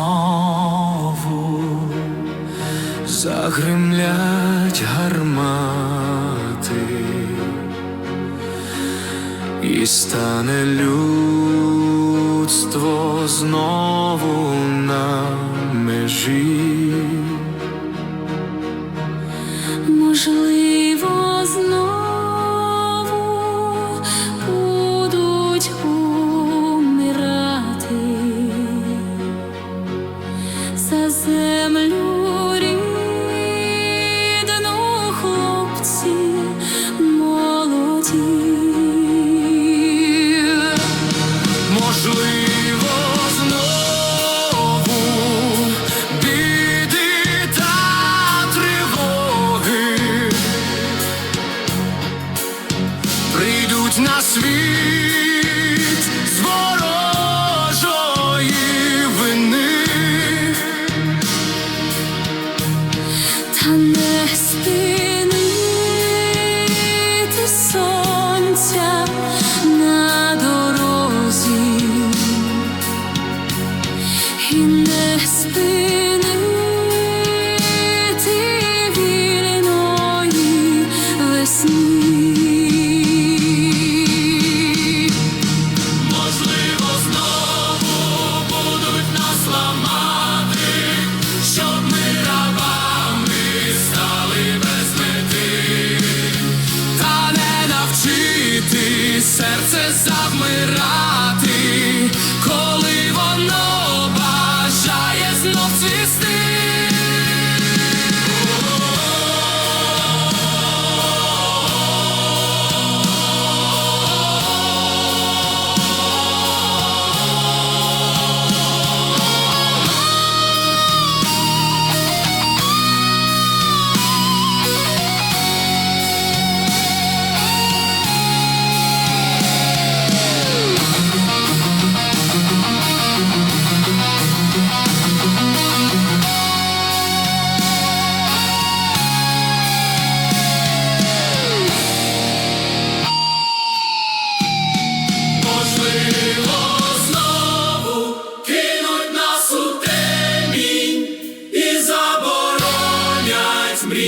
знову загримлять гармати, і стане людство знову на межі. Можливо, Можливо, знову біди тривоги прийдуть на світ з ворожої вини. Серце завмирати,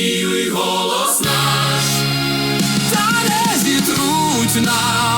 мрію голос наш, та не зітруть нас.